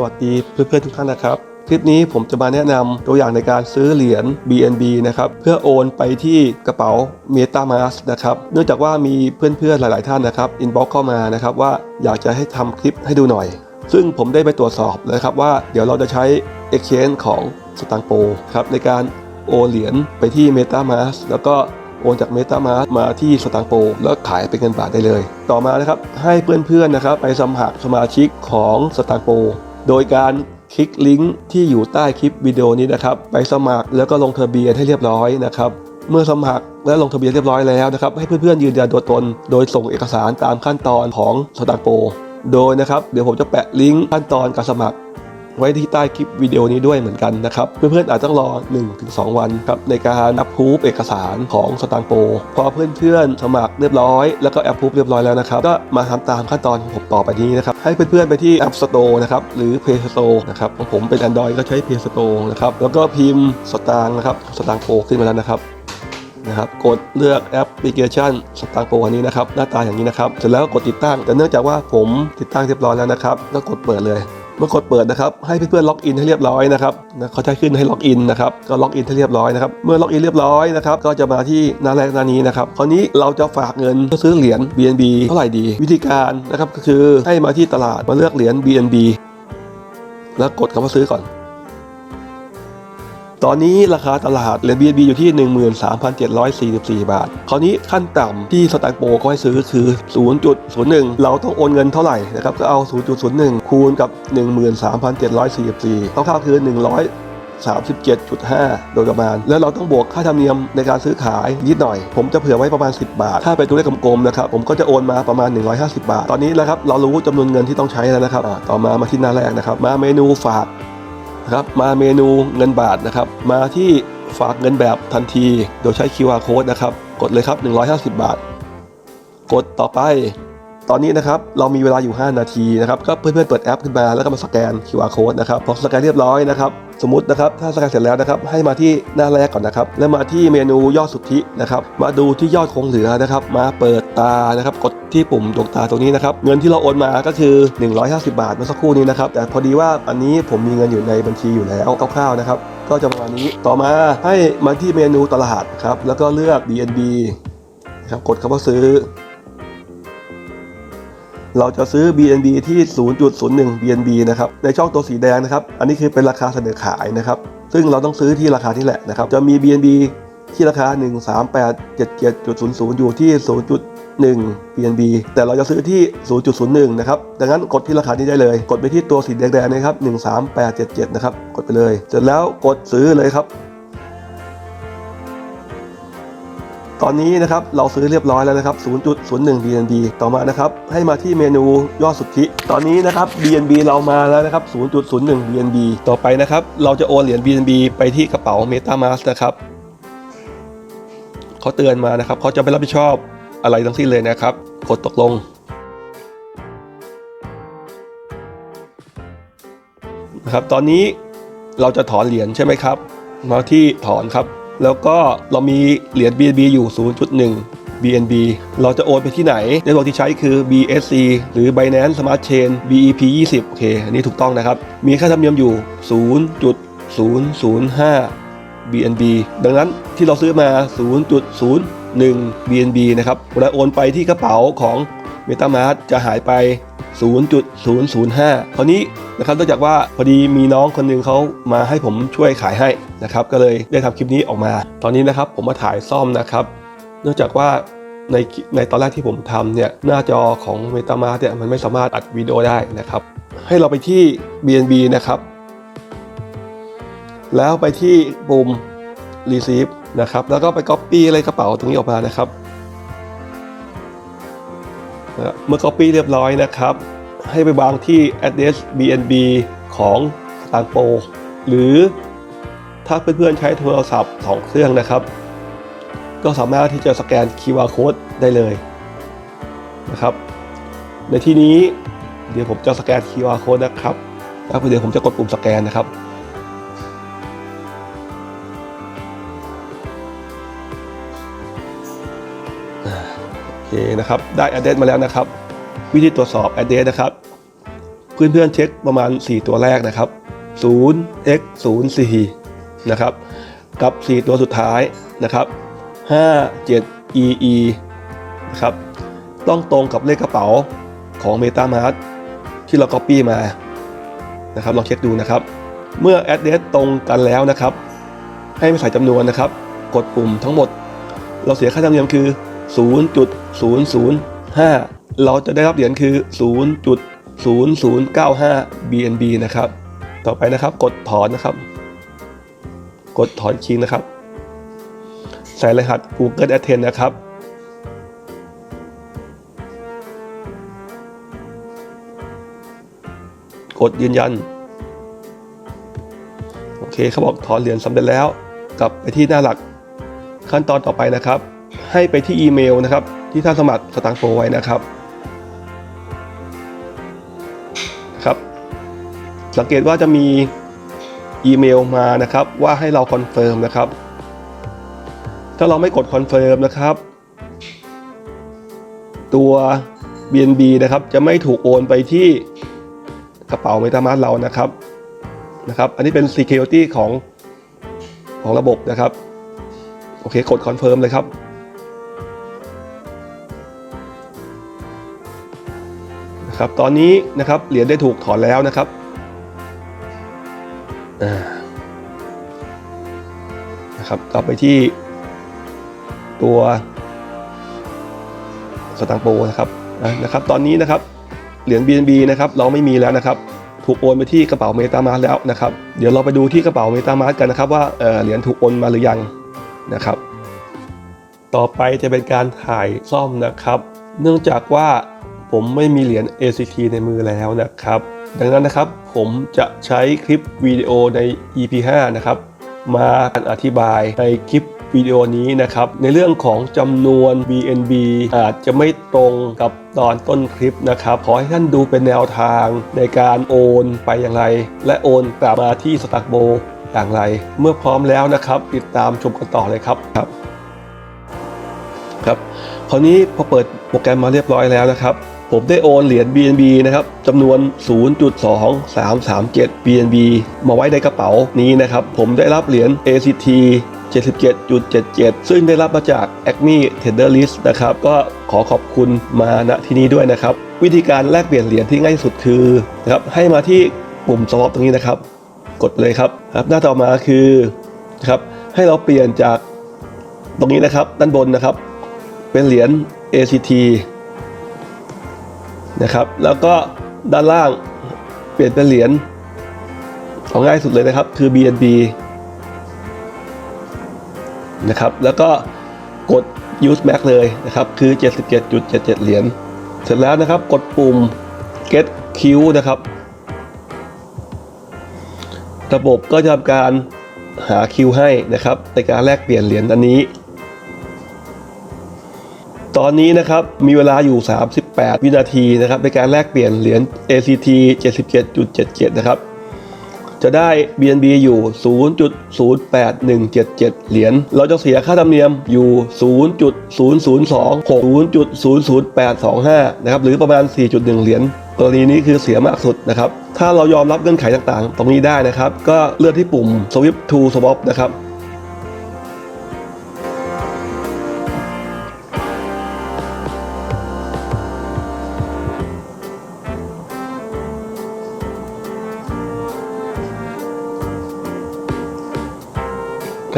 สวัสดีเพื่อนๆทุกท่านนะครับคลิปนี้ผมจะมาแนะนำตัวอย่างในการซื้อเหรียญ BNB นะครับเพื่อโอนไปที่กระเป๋า MetaMask นะครับเนื่องจากว่ามีเพื่อนๆหลาย ๆท่านนะครับอินบ็อกเข้ามานะครับว่าอยากจะให้ทำคลิปให้ดูหน่อย ซึ่งผมได้ไปตรวจสอบเลยครับว่าเดี๋ยวเราจะใช้ Exchange ของสตังโปครับในการโอนเหรียญไปที่ MetaMask แล้วก็โอนจาก MetaMask มาที่สตางโปแล้วขายเป็นเงินบาทได้เลย ต่อมานะครับให้เพื่อนๆนะครับไปสมัครสมาชิกของสตางโป โดยการคลิกลิงก์ที่อยู่ใต้คลิปวิดีโอนี้นะครับ ไปสมัครแล้วก็ลงทะเบียนให้เรียบร้อยนะครับเมื่อสมัครและลงทะเบียนเรียบร้อยแล้วนะครับให้เพื่อนๆยืนยันตัวตน โดยส่งเอกสารตามขั้นตอนของสตางโปโดยนะครับเดี๋ยวผมจะแปะลิงก์ขั้นตอนการสมัคร ไว้ที่ใต้คลิปวิดีโอนี้ด้วยเหมือนกันนะครับ เพื่อนๆอาจต้องรอ 1-2 วันครับในการอัพพูฟเอกสารของสตางโปพอเพื่อนๆสมัครเรียบร้อยแล้วก็แอปพูฟเรียบร้อยแล้วนะครับก็มาทำตามขั้นตอนของผมต่อไปนี้นะครับให้เพื่อนๆไปที่ App Store นะครับหรือ Play Store นะครับของผมเป็น Android ก็ใช้ Play Store นะครับแล้วก็พิมพ์สตางนะครับสตางโปขึ้นมาแล้วนะครับนะครับกดเลือกแอปพลิเคชันสตางโปอันนี้นะครับหน้าตาอย่างนี้นะครับเสร็จแล้วกดติดตั้ง แต่เนื่องจากว่าผมติดตั้งเรียบร้อยแล้วนะครับก็กดเปิดเลย เมื่อกดเปิดนะครับให้เพื่อนๆล็อกอินให้เรียบร้อยนะครับเขาใช้ขึ้นให้ล็อกอินนะครับก็ล็อกอินให้เรียบร้อยนะครับเมื่อล็อกอินเรียบร้อยนะครับก็จะมาที่หน้าแรกหน้านี้นะครับคราวนี้เราจะฝากเงินเพื่อซื้อเหรียญ BNB เท่าไหร่ดี วิธีการนะครับก็คือให้มาที่ตลาดมาเลือกเหรียญ BNB แล้วกดคำว่าซื้อก่อน ตอนนี้ราคาตลาดเหรียญ BNB อยู่ที่ 13,744 บาท คราวนี้ขั้นต่ำที่สแตางค์โปเขาให้ซื้อคือ 0.01 เราต้องโอนเงินเท่าไหร่นะครับก็เอา 0.01 คูณกับ 13,744 คร่าวๆคือ137.5 โดยประมาณ แล้วเราต้องบวกค่าธรรมเนียมในการซื้อขายนิดหน่อย ผมจะเผื่อไว้ประมาณ 10 บาท ถ้าเป็นตัวเลขกลมๆนะครับ ผมก็จะโอนมาประมาณ 150 บาท ตอนนี้นะครับ เรารู้จำนวนเงินที่ต้องใช้แล้วนะครับ ต่อมามาที่หน้าแรกนะครับ มาเมนูฝาก นะครับมาเมนูเงินบาทนะครับ มาที่ฝากเงินแบบทันที โดยใช้ QR code นะครับ กดเลยครับ 150 บาท กดต่อไป ตอนนี้นะครับเรามีเวลาอยู่ 5 นาทีนะครับก็เพื่อนๆเปิดแอปขึ้นมาแล้วก็มาสแกน QR code นะครับพอสแกนเรียบร้อยนะครับสมมตินะครับถ้าสแกนเสร็จแล้วนะครับให้มาที่หน้าแรกก่อนนะครับ แล้วมาที่เมนูยอดสุทธินะครับ มาดูที่ยอดคงเหลือนะครับ มาเปิด ตานะครับกดที่ปุ่มดวงตาตรงนี้นะครับเงินที่เราโอนมาก็คือ 150 บาทเมื่อสักครู่นี้นะครับแต่พอดีว่าอันนี้ผมมีเงินอยู่ในบัญชีอยู่แล้วคร่าวๆนะครับก็จะประมาณนี้ต่อมาให้มาที่เมนูตลาดครับแล้วก็เลือก BNB นะครับกดคำว่าซื้อ เราจะซื้อ BNB ที่ 0.01 BNB นะครับในช่องตัวสีแดงนะครับ อันนี้คือเป็นราคาเสนอขายนะครับซึ่งเราต้องซื้อที่ราคาที่แหละนะครับจะมี BNB ที่ราคา 13877.00 อยู่ที่ 1 BNB แต่เราจะซื้อที่ 0.01 นะครับ ดังนั้นกดที่ราคานี้ได้เลย กดไปที่ตัวสีแดงๆนะครับ 13877 นะครับ กดไปเลย เสร็จแล้วกดซื้อเลยครับ ตอนนี้นะครับเราซื้อเรียบร้อยแล้วนะครับ 0.01 BNB ต่อมานะครับให้มาที่เมนูยอดสุทธิ ตอนนี้นะครับ BNB เรามาแล้วนะครับ 0.01 BNB ต่อไปนะครับเราจะโอนเหรียญ BNB ไปที่กระเป๋า MetaMask นะครับเขาเตือนมานะครับเขาจะไม่รับผิดชอบ อะไรทั้งสิ้นเลยนะครับ กดตกลง นะครับ ตอนนี้เราจะถอนเหรียญใช่ไหมครับ มาที่ถอนครับ แล้วก็เรามีเหรียญ BNB อยู่ 0.1 BNB เราจะโอนไปที่ไหนเน็ตเวิร์กที่ใช้คือ BSC หรือ Binance Smart Chain BEP 20โอเค อันนี้ถูกต้องนะครับ มีค่าธรรมเนียมอยู่ 0.005 BNB ดังนั้นที่เราซื้อมา 1 BNB นะครับเวลาโอนไปที่กระเป๋าของ MetaMask จะหายไป 0.005 คราวนี้นะครับเนื่องจากว่าพอดีมีน้องคนหนึ่งเขามาให้ผมช่วยขายให้นะครับก็เลยได้ทำคลิปนี้ออกมา ตอนนี้นะครับผมมาถ่ายซ่อมนะครับเนื่องจากว่าในในตอนแรกที่ผมทำเนี่ยหน้าจอของ MetaMask เนี่ยมันไม่สามารถอัดวิดีโอได้นะครับ ให้เราไปที่ BNB นะครับ แล้วไปที่ปุ่ม receive นะครับ แล้วก็ไป copy เลยกระเป๋าตรงนี้ออกมานะครับเมื่อ copy เรียบร้อยนะครับ ให้ไปวางที่ address BNB ของสตางโปหรือถ้าเพื่อนๆใช้โทรศัพท์ 2 เครื่องนะครับ ก็สามารถที่จะสแกน QR code ได้เลยนะครับ ในที่นี้เดี๋ยวผมจะสแกน QR code นะครับแล้วเดี๋ยวผมจะกดปุ่มสแกนนะครับ นะครับได้ address มาแล้วนะครับ วิธีตรวจสอบ address นะครับ เพื่อนๆเช็คประมาณ 4 ตัวแรกนะครับ 0 x 0 4นะครับ กับ 4 ตัวสุดท้ายนะครับ 5 7 e e นะครับต้องตรงกับเลขกระเป๋าของ MetaMask ที่เรา Copy มานะครับลองเช็คดูนะครับ เมื่อ address ตรงกันแล้วนะครับ ให้ไม่ใส่จำนวนนะครับ กดปุ่มทั้งหมด เราเสียค่าธรรมเนียมคือ 0.005 เราจะได้รับเหรียญคือ 0.0095 BNB นะครับ ต่อไปนะครับ กดถอนนะครับ กดถอนคิงนะครับ ใส่รหัส Google Adsense นะครับกดยืนยัน โอเคเขาบอกถอนเหรียญสำเร็จแล้ว กลับไปที่หน้าหลักขั้นตอนต่อไปนะครับ ให้ไปที่อีเมลนะครับ ที่ท่านสมัครสตางค์โปรไว้นะครับนะครับ สังเกตว่าจะมีอีเมลมานะครับ ว่าให้เราคอนเฟิร์มนะครับ ถ้าเราไม่กดคอนเฟิร์มนะครับ ตัว BNB นะครับ จะไม่ถูกโอนไปที่กระเป๋า MetaMask เรานะครับนะครับ อันนี้เป็น security ของของระบบนะครับ โอเค กดคอนเฟิร์มเลยครับ ครับตอนนี้นะครับเหรียญได้ถูกถอนแล้วนะครับนะครับกลับไปที่ตัวสตางค์โปนะครับนะครับ ตอนนี้นะครับเหรียญ BNB นะครับเราไม่มีแล้วนะครับ ถูกโอนไปที่กระเป๋า MetaMask แล้วนะครับ เดี๋ยวเราไปดูที่กระเป๋า MetaMask กันนะครับว่าเหรียญถูกโอนมาหรือยังนะครับ ต่อไปจะเป็นการถ่ายซ่อมนะครับ เนื่องจากว่า ผมไม่มีเหรียญ ACT ในมือแล้วนะครับ ดังนั้นนะครับผมจะใช้คลิปวิดีโอใน EP 5 นะครับ มาอธิบายในคลิปวิดีโอนี้นะครับ ในเรื่องของจำนวน BNB อาจจะไม่ตรงกับตอนต้นคลิปนะครับ ขอให้ท่านดูเป็นแนวทางในการโอนไปอย่างไร และโอนกลับมาที่สตักโบอย่างไร เมื่อพร้อมแล้วนะครับ ติดตามชมกันต่อเลยครับครับ ครับคราวนี้พอเปิดโปรแกรมมาเรียบร้อยแล้วนะครับ ผมได้โอนเหรียญ BNB นะครับจำนวน 0.2337 BNB มาไว้ในกระเป๋านี้นะครับ ผมได้รับเหรียญ ACT 77.77 ซึ่งได้รับมาจาก Acme Tender List นะครับ ก็ขอขอบคุณมาณที่นี้ด้วยนะครับ วิธีการแลกเปลี่ยนเหรียญที่ง่ายสุดคือนะครับให้มาที่ปุ่ม swap ตรงนี้นะครับ กดเลยครับครับ หน้าต่อมาคือนะครับให้เราเปลี่ยนจากตรงนี้นะครับด้านบนนะครับ เป็นเหรียญ ACT นะครับ แล้วก็ด้านล่างเปลี่ยนเป็นเหรียญของง่ายสุดเลยนะครับ คือ BNB นะครับ แล้วก็กด use max เลยนะครับ คือ 77.77 เหรียญ เสร็จแล้วนะครับ กดปุ่ม get q นะครับ ระบบก็จะทำการหาคิวให้นะครับ ในการแลกเปลี่ยนเหรียญอันนี้ ตอนนี้นะครับมีเวลาอยู่ 8 วินาทีนะครับในการแลกเปลี่ยนเหรียญ ACT 77.77 นะครับ จะได้ BNB อยู่ 0.08177 เหรียญ เราจะเสียค่าธรรมเนียมอยู่ 0.0026.00825 นะครับ หรือประมาณ 4.1 เหรียญกรณีนี้คือเสียมากสุดนะครับ ถ้าเรายอมรับเงื่อนไขต่างๆ ตรงนี้ได้นะครับ ก็เลือกที่ปุ่ม Swip to Swap นะครับ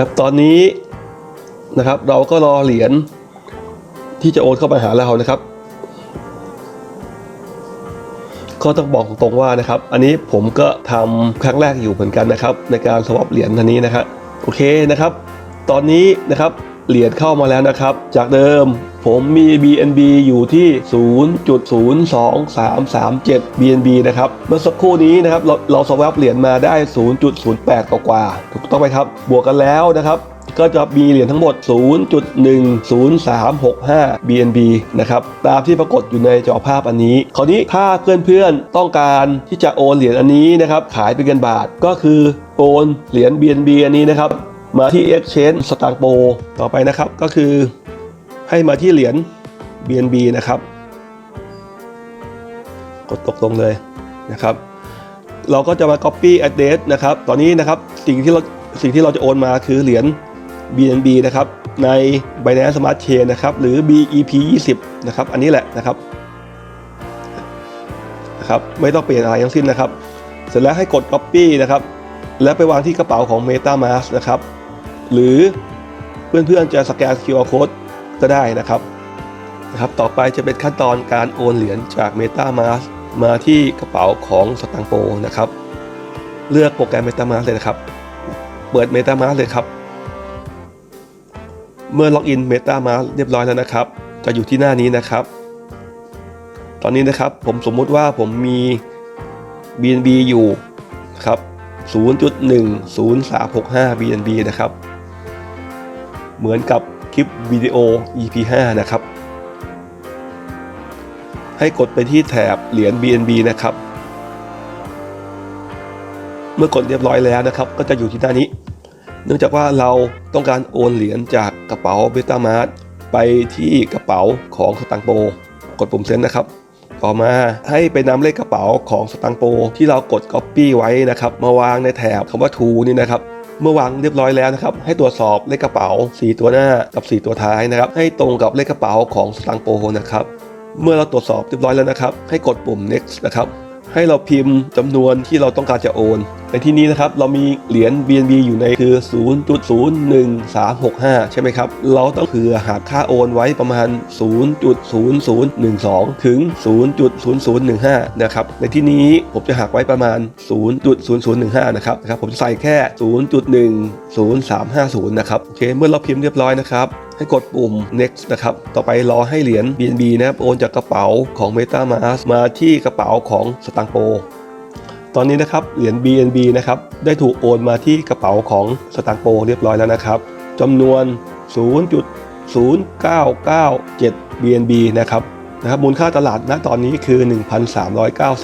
ครับตอนนี้นะครับเราก็รอเหรียญที่จะโอนเข้ามาหาเรานะครับ ก็ต้องบอกตรงๆว่านะครับ อันนี้ผมก็ทำครั้งแรกอยู่เหมือนกันนะครับ ในการสวอปเหรียญทันนี้นะครับโอเคนะครับ ตอนนี้นะครับเหรียญเข้ามาแล้วนะครับ จากเดิม ผมมี BNB อยู่ที่ 0.02337 BNB นะครับ เมื่อสักครู่นี้นะครับ เราเราสวอปเหรียญมาได้ 0.08กว่า ถูกต้องไหมครับ บวกกันแล้วนะครับก็จะมีเหรียญทั้งหมด 0.10365 BNB นะครับ ตามที่ปรากฏอยู่ในจอภาพอันนี้ คราวนี้ถ้าเพื่อนๆ ต้องการที่จะโอนเหรียญอันนี้นะครับ ขายเป็นเงินบาท ก็คือโอนเหรียญ BNB อันนี้นะครับ มาที่ Exchange สตางโป ต่อไปนะครับ ก็คือ ให้มาที่เหรียญ BNB นะครับ กดตกลงเลยนะครับ เราก็จะมา copy address นะครับ ตอนนี้นะครับสิ่งที่เราสิ่งที่เราจะโอนมาคือเหรียญ BNB นะครับ ใน Binance Smart Chain นะครับ หรือ BEP 20นะครับ อันนี้แหละนะครับนะครับไม่ต้องเปลี่ยนอะไรทั้งสิ้นนะครับ เสร็จแล้วให้กด copy นะครับ แล้วไปวางที่กระเป๋าของ MetaMask นะครับ หรือเพื่อนๆจะสแกน QR code ก็ได้นะครับนะครับต่อไปจะเป็นขั้นตอนการโอนเหรียญจาก MetaMask มาที่กระเป๋าของสตังโปนะครับ เลือกโปรแกรม MetaMask เลยนะครับ เปิด MetaMask เลยครับ เมื่อล็อกอิน MetaMask เรียบร้อยแล้วนะครับ จะอยู่ที่หน้านี้นะครับ ตอนนี้นะครับผมสมมุติว่าผมมี BNB อยู่นะครับ0.10365 BNB นะครับ เหมือนกับ คลิปวิดีโอ EP 5 นะครับ ให้กดไปที่แถบเหรียญ BNB นะครับ เมื่อกดเรียบร้อยแล้วนะครับ ก็จะอยู่ที่หน้านี้ เนื่องจากว่าเราต้องการโอนเหรียญจากกระเป๋าเบต้ามาร์ไปที่กระเป๋าของสตังโป กดปุ่มเซ็นนะครับ ต่อมาให้ไปนำเลขกระเป๋าของสตังโป ที่เรากด Copy ไว้นะครับ มาวางในแถบคำว่า To นี่นะครับ เมื่อวางเรียบร้อยแล้วนะครับให้ตรวจสอบเลขกระเป๋า 4 ตัวหน้ากับ 4 ตัวท้ายนะครับให้ตรงกับเลขกระเป๋าของสตังโปนะครับเมื่อเราตรวจสอบเรียบร้อยแล้วนะครับ ให้กดปุ่ม next นะครับ ให้เราพิมพ์จำนวนที่เราต้องการจะโอน ในที่นี้นะครับเรามีเหรียญ BNB อยู่ในคือ 0.01365 ใช่ไหมครับ เราต้องเผื่อหากค่าโอนไว้ประมาณ 0.0012 ถึง 0.0015 นะครับ ในที่นี้ผมจะหักไว้ประมาณ 0.0015 นะครับนะครับ ผมจะใส่แค่ 0.10350 นะครับ โอเค เมื่อเราพิมพ์เรียบร้อยนะครับ ให้กดปุ่ม next นะครับ ต่อไปรอให้เหรียญ BNB นะครับ โอนจากกระเป๋าของ MetaMask มาที่กระเป๋าของสตังโปตอนนี้นะครับ เหรียญ BNB นะครับ ได้ถูกโอนมาที่กระเป๋าของสตังโปเรียบร้อยแล้วนะครับจำนวน 0.0997 BNB นะครับนะครับมูลค่าตลาดณตอนนี้คือ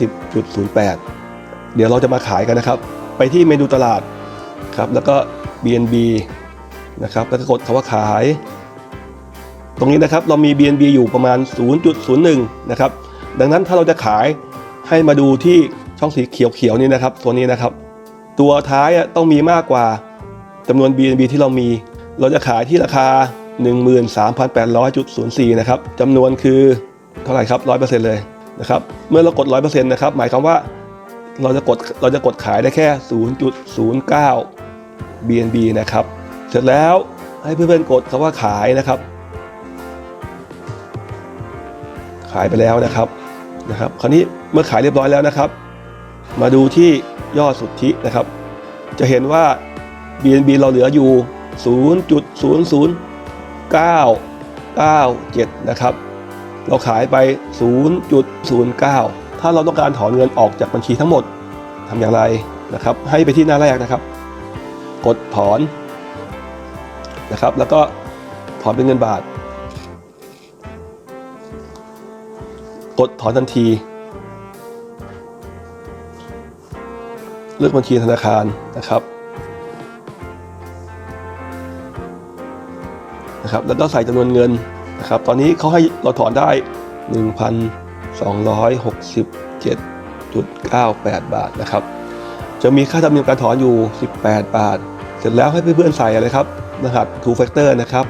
1,390.08 เดี๋ยวเราจะมาขายกันนะครับ ไปที่เมนูตลาดครับแล้วก็ BNB นะครับแล้วก็กดคำว่าขาย ตรงนี้นะครับเรามี BNB อยู่ประมาณ 0.01 นะครับ ดังนั้นถ้าเราจะขายให้มาดูที่ช่องสีเขียวๆนี่นะครับตัวนี้นะครับ ตัวท้ายต้องมีมากกว่าจำนวน BNB ที่เรามี เราจะขายที่ราคา 13,800.04 นะครับจำนวนคือเท่าไหร่ครับ 100%เลยนะครับ เมื่อเรากด 100%นะครับ หมายความว่าเราจะกดเราจะกดขายได้แค่ 0.09 BNB นะครับ เสร็จแล้วให้เพื่อนๆกดคำว่าขายนะครับายไปแล้วนะครับนะครับ คราวนี้เมื่อขายเรียบร้อยแล้วนะครับ มาดูที่ยอดสุทธินะครับ จะเห็นว่า BNB เราเหลืออยู่ 0.00997 นะครับ เราขายไป 0.09 ถ้าเราต้องการถอนเงินออกจากบัญชีทั้งหมดทำอย่างไรนะครับ ให้ไปที่หน้าแรกนะครับ กดถอนนะครับ แล้วก็ถอนเป็นเงินบาท กดถอนทันที เลือกบัญชีธนาคารนะครับนะครับ แล้วก็ใส่จำนวนเงินนะครับ ตอนนี้เขาให้เราถอนได้ 1,267.98 บาทนะครับ จะมีค่าธรรมเนียมการถอนอยู่ 18 บาท เสร็จแล้วให้เพื่อนๆใส่อะไรครับ รหัส two factor นะครับ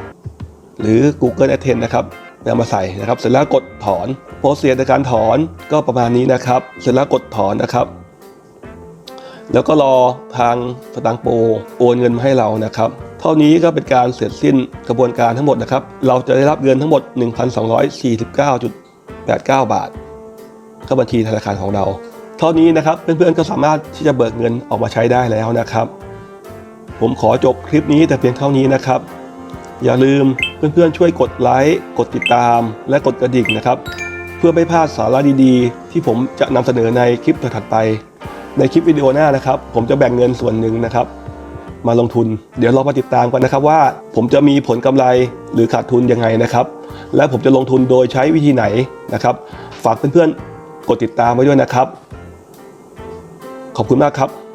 หรือ Google Adsense นะครับ นำมาใส่นะครับเสร็จแล้วกดถอนโปรเซียในการถอนก็ประมาณนี้นะครับ เสร็จแล้วกดถอนนะครับแล้วก็รอทางสตางโปรโอนเงินมาให้เรานะครับ เท่านี้ก็เป็นการเสร็จสิ้นกระบวนการทั้งหมดนะครับ เราจะได้รับเงินทั้งหมด 1,249.89 บาท เข้าบัญชีธนาคารของเรา เท่านี้นะครับเพื่อนๆก็สามารถที่จะเบิกเงินออกมาใช้ได้แล้วนะครับ ผมขอจบคลิปนี้แต่เพียงเท่านี้นะครับ อย่าลืม เพื่อนๆช่วยกดไลค์กดติดตาม และกดกระดิ่งนะครับ เพื่อไม่พลาดสาระดีๆ ที่ผมจะนำเสนอในคลิปถัดไป ในคลิปวิดีโอหน้านะครับ ผมจะแบ่งเงินส่วนหนึ่งนะครับ มาลงทุน เดี๋ยวเรามาติดตามกันนะครับว่า ผมจะมีผลกำไรหรือขาดทุนยังไงนะครับ และผมจะลงทุนโดยใช้วิธีไหนนะครับ ฝากเพื่อนๆกดติดตามไว้ด้วยนะครับ ขอบคุณมากครับ